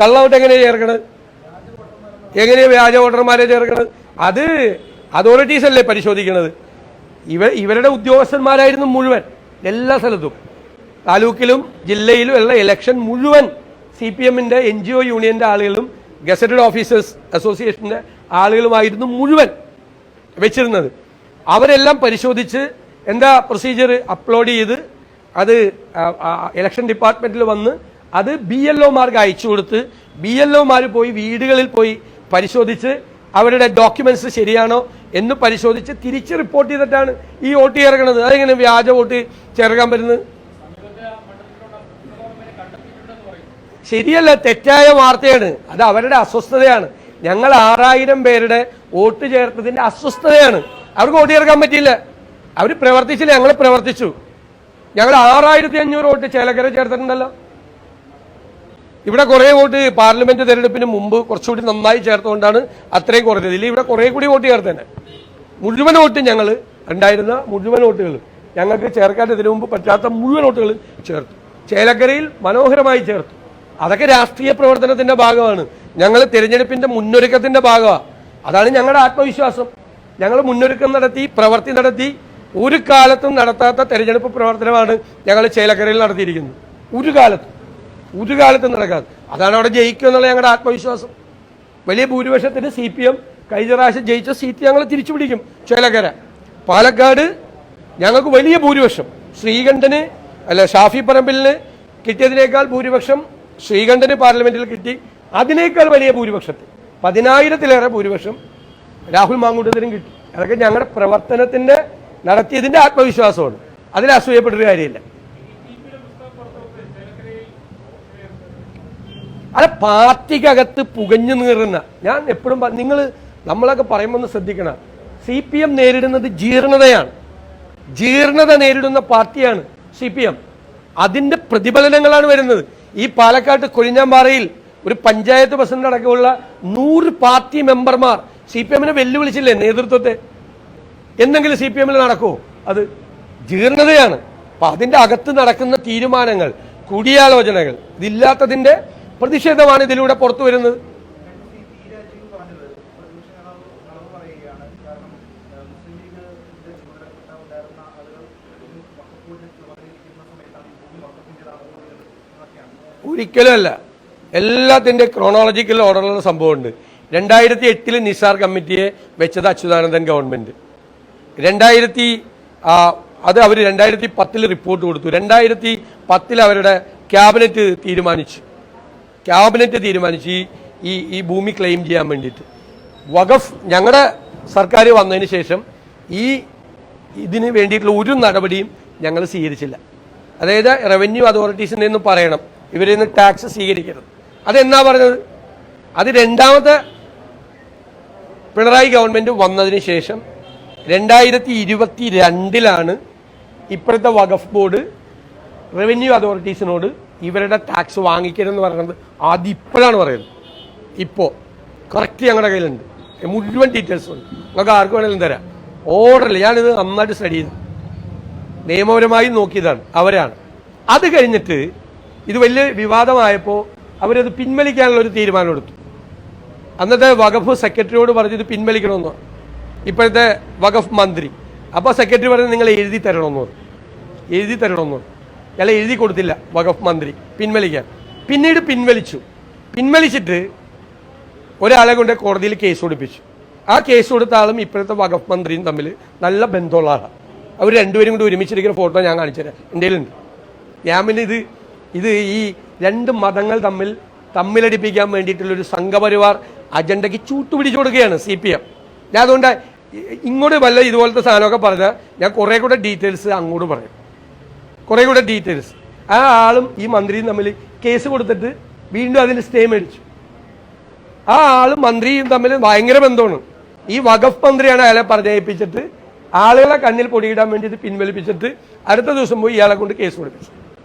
കള്ളവോട്ട് എങ്ങനെയാണ് ചേർക്കണത്? എങ്ങനെയാണ് വ്യാജ വോട്ടർമാരെ ചേർക്കണത്? അത് അതോറിറ്റീസ് അല്ലേ പരിശോധിക്കുന്നത് ഇവ ഇവരുടെ ഉദ്യോഗസ്ഥന്മാരായിരുന്നു മുഴുവൻ എല്ലാ സ്ഥലത്തും. താലൂക്കിലും ജില്ലയിലും ഉള്ള ഇലക്ഷൻ മുഴുവൻ സി പി എമ്മിന്റെ എൻ ജി ഒ യൂണിയന്റെ ആളുകളും ഗസറ്റഡ് ഓഫീസേഴ്സ് അസോസിയേഷന്റെ ആളുകളുമായിരുന്നു മുഴുവൻ വെച്ചിരുന്നത്. അവരെല്ലാം പരിശോധിച്ച് എന്താ പ്രൊസീജിയർ അപ്ലോഡ് ചെയ്ത് അത് ഇലക്ഷൻ ഡിപ്പാർട്ട്മെന്റിൽ വന്ന് അത് ബി എൽ ഒമാർക്ക് അയച്ചു കൊടുത്ത് ബി എൽ ഒമാർ പോയി വീടുകളിൽ പോയി പരിശോധിച്ച് അവരുടെ ഡോക്യുമെന്റ്സ് ശരിയാണോ എന്ന് പരിശോധിച്ച് തിരിച്ച് റിപ്പോർട്ട് ചെയ്തിട്ടാണ് ഈ വോട്ട് ചേർക്കണത് അതെങ്ങനെ വ്യാജ വോട്ട് ചേർക്കാൻ പറ്റുന്നത്? ശരിയല്ല തെറ്റായ വാർത്തയാണ്. അത് അവരുടെ അസ്വസ്ഥതയാണ്. ഞങ്ങൾ ആറായിരം പേരുടെ വോട്ട് ചേർത്തതിന്റെ അസ്വസ്ഥതയാണ്. അവർക്ക് വോട്ട് ചേർക്കാൻ പറ്റിയില്ല. അവർ പ്രവർത്തിച്ചില്ല ഞങ്ങൾ പ്രവർത്തിച്ചു. ഞങ്ങൾ ആറായിരത്തി അഞ്ഞൂറ് വോട്ട് ചേലക്കര ചേർത്തിട്ടുണ്ടല്ലോ. ഇവിടെ കുറേ വോട്ട് പാർലമെന്റ് തെരഞ്ഞെടുപ്പിന് മുമ്പ് കുറച്ചുകൂടി നന്നായി ചേർത്തുകൊണ്ടാണ് അത്രയും കുറഞ്ഞത്. ഇല്ലെങ്കിൽ ഇവിടെ കുറേ കൂടി വോട്ട് ചേർത്തേനെ. മുഴുവൻ വോട്ട് ഞങ്ങൾ ഉണ്ടായിരുന്ന മുഴുവൻ വോട്ടുകൾ ഞങ്ങൾക്ക് ചേർക്കാൻ ഇതിനു മുമ്പ് പറ്റാത്ത മുഴുവൻ വോട്ടുകൾ ചേർത്തു. ചേലക്കരയിൽ മനോഹരമായി ചേർത്തു. അതൊക്കെ രാഷ്ട്രീയ പ്രവർത്തനത്തിന്റെ ഭാഗമാണ്. ഞങ്ങൾ തിരഞ്ഞെടുപ്പിന്റെ മുന്നൊരുക്കത്തിന്റെ ഭാഗമാണ് അതാണ് ഞങ്ങളുടെ ആത്മവിശ്വാസം. ഞങ്ങൾ മുന്നൊരുക്കം നടത്തി പ്രവർത്തി നടത്തി ഒരു കാലത്തും നടത്താത്ത തെരഞ്ഞെടുപ്പ് പ്രവർത്തനമാണ് ഞങ്ങൾ ചേലക്കരയിൽ നടത്തിയിരിക്കുന്നത്. ഒരു കാലത്തും. ഒരു കാലത്തും നടക്കാതെ അതാണ് അവിടെ ജയിക്കുക എന്നുള്ള ഞങ്ങളുടെ ആത്മവിശ്വാസം. വലിയ ഭൂരിപക്ഷത്തിന് സി പി എം കഴിഞ്ഞ പ്രാവശ്യം ജയിച്ച സീറ്റ് ഞങ്ങൾ തിരിച്ചു പിടിക്കും ചേലക്കര. പാലക്കാട് ഞങ്ങൾക്ക് വലിയ ഭൂരിപക്ഷം. ശ്രീകണ്ഠന് അല്ല ഷാഫി പറമ്പിലിന് കിട്ടിയതിനേക്കാൾ ഭൂരിപക്ഷം ശ്രീകണ്ഠന് പാർലമെന്റിൽ കിട്ടി. അതിനേക്കാൾ വലിയ ഭൂരിപക്ഷത്തിൽ. പതിനായിരത്തിലേറെ ഭൂരിപക്ഷം രാഹുൽ മാങ്കൂട്ടത്തിനും കിട്ടി. അതൊക്കെ ഞങ്ങളുടെ പ്രവർത്തനത്തിന്റെ നടത്തിയതിന്റെ ആത്മവിശ്വാസമാണ്. അതിൽ അസൂയപ്പെട്ടൊരു കാര്യമില്ല. അല്ല പാർട്ടിക്കകത്ത് പുകഞ്ഞു നീറുന്ന. ഞാൻ എപ്പോഴും നിങ്ങൾ നമ്മളൊക്കെ പറയുമ്പോൾ ഒന്ന് ശ്രദ്ധിക്കണം. സി പി എം നേരിടുന്നത് ജീർണതയാണ്. ജീർണത നേരിടുന്ന പാർട്ടിയാണ് സി പി എം. അതിന്റെ പ്രതിഫലനങ്ങളാണ് വരുന്നത്. ഈ പാലക്കാട്ട് കൊഴിഞ്ഞാമ്പാറയിൽ ഒരു പഞ്ചായത്ത് പ്രസിഡന്റ് അടക്കമുള്ള നൂറ് പാർട്ടി മെമ്പർമാർ സി പി എമ്മിനെ വെല്ലുവിളിച്ചില്ലേ നേതൃത്വത്തെ? എന്തെങ്കിലും സി പി എമ്മിൽ നടക്കുമോ അത് ജീർണതയാണ്. അപ്പൊ അതിന്റെ അകത്ത് നടക്കുന്ന തീരുമാനങ്ങൾ കൂടിയാലോചനകൾ ഇതില്ലാത്തതിന്റെ പ്രതിഷേധമാണ് ഇതിലൂടെ പുറത്തു വരുന്നത്. ഒരിക്കലും അല്ല എല്ലാത്തിന്റെ ക്രോണോളജിക്കൽ ഓർഡറിലുള്ള സംഭവമുണ്ട്. രണ്ടായിരത്തി എട്ടിൽ നിസാർ കമ്മിറ്റിയെ വെച്ചത് അച്യുതാനന്ദൻ ഗവൺമെന്റ് രണ്ടായിരത്തി അത് അവർ രണ്ടായിരത്തി പത്തിൽ റിപ്പോർട്ട് കൊടുത്തു. രണ്ടായിരത്തി പത്തിൽ അവരുടെ ക്യാബിനറ്റ് തീരുമാനിച്ചു. ക്യാബിനറ്റ് തീരുമാനിച്ചു ഈ ഈ ഭൂമി ക്ലെയിം ചെയ്യാൻ വേണ്ടിയിട്ട്. വഖഫ് ഞങ്ങളുടെ സർക്കാർ വന്നതിന് ശേഷം ഈ ഇതിന് വേണ്ടിയിട്ടുള്ള ഒരു നടപടിയും ഞങ്ങൾ സ്വീകരിച്ചില്ല. അതായത് റവന്യൂ അതോറിറ്റീസിന്റെ നിന്ന് പറയണം. ഇവരിൽ നിന്ന് ടാക്സ് സ്വീകരിക്കരുത് അതെന്നാ പറഞ്ഞത്? അത് രണ്ടാമത്തെ പിണറായി ഗവൺമെന്റ് വന്നതിന് ശേഷം രണ്ടായിരത്തി ഇരുപത്തി രണ്ടിലാണ് ഇപ്പോഴത്തെ വഖഫ് ബോർഡ് റവന്യൂ അതോറിറ്റീസിനോട് ഇവരുടെ ടാക്സ് വാങ്ങിക്കരുതെന്ന് പറയുന്നത് ആദ്യം ഇപ്പോഴാണ് പറയുന്നത്. ഇപ്പോൾ കറക്റ്റ് ഞങ്ങളുടെ കയ്യിലുണ്ട്. മുഴുവൻ ഡീറ്റെയിൽസ് ഉണ്ട്. നിങ്ങൾക്ക് ആർക്ക് വേണമെങ്കിലും തരാം. ഓർഡറിൽ ഞാനിത് നന്നായിട്ട് സ്റ്റഡി ചെയ്തു. നിയമപരമായി നോക്കിയതാണ്. അവരാണ്. അത് കഴിഞ്ഞിട്ട് ഇത് വലിയ വിവാദമായപ്പോൾ അവരത് പിൻവലിക്കാനുള്ള ഒരു തീരുമാനം എടുത്തു. അന്നത്തെ വഖഫ് സെക്രട്ടറിയോട് പറഞ്ഞ് ഇത് പിൻവലിക്കണമെന്ന്. ഇപ്പോഴത്തെ വഖഫ് മന്ത്രി. അപ്പോൾ സെക്രട്ടറി പറഞ്ഞ് നിങ്ങൾ എഴുതി തരണമെന്ന് എഴുതി തരണമെന്ന് അയാൾ എഴുതി കൊടുത്തില്ല വഖഫ് മന്ത്രി. പിൻവലിക്കാൻ. പിന്നീട് പിൻവലിച്ചു. പിൻവലിച്ചിട്ട് ഒരാളെ കൊണ്ട് കോടതിയിൽ കേസ് കൊടുപ്പിച്ചു. ആ കേസ് കൊടുത്ത ആളും ഇപ്പോഴത്തെ വഖഫ് മന്ത്രിയും തമ്മിൽ നല്ല ബന്ധമുള്ള ആളാണ് അവർ രണ്ടുപേരും കൂടി ഒരുമിച്ചിരിക്കുന്ന ഫോട്ടോ ഞാൻ കാണിച്ചു തരാം. എന്റെ ഉണ്ട് ഞാൻ പിന്നെ ഇത് ഇത് ഈ രണ്ട് മതങ്ങൾ തമ്മിൽ തമ്മിലടിപ്പിക്കാൻ വേണ്ടിയിട്ടുള്ളൊരു സംഘപരിവാർ അജണ്ടയ്ക്ക് ചൂട്ടുപിടിച്ചു കൊടുക്കുകയാണ് സി പി എം ഞാൻ അതുകൊണ്ട് ഇങ്ങോട്ട് വല്ല ഇതുപോലത്തെ സാധനമൊക്കെ പറഞ്ഞാൽ ഞാൻ കുറേ കൂടെ ഡീറ്റെയിൽസ് അങ്ങോട്ട് പറയും. കുറേ കൂടെ ഡീറ്റെയിൽസ് ആ ആളും ഈ മന്ത്രിയും തമ്മിൽ കേസ് കൊടുത്തിട്ട് വീണ്ടും അതിന് സ്റ്റേ മേടിച്ചു. ആ ആളും മന്ത്രിയും തമ്മിൽ ഭയങ്കര ബന്ധമാണ്. ഈ വഖഫ് മന്ത്രിയാണ് അയാളെ പറഞ്ഞയപ്പിച്ചിട്ട് ആളുകളെ കണ്ണിൽ പൊടിയിടാൻ വേണ്ടി ഇത് പിൻവലിപ്പിച്ചിട്ട് അടുത്ത ദിവസം പോയി ഇയാളെ കൊണ്ട് കേസ് കൊടുപ്പിച്ചു.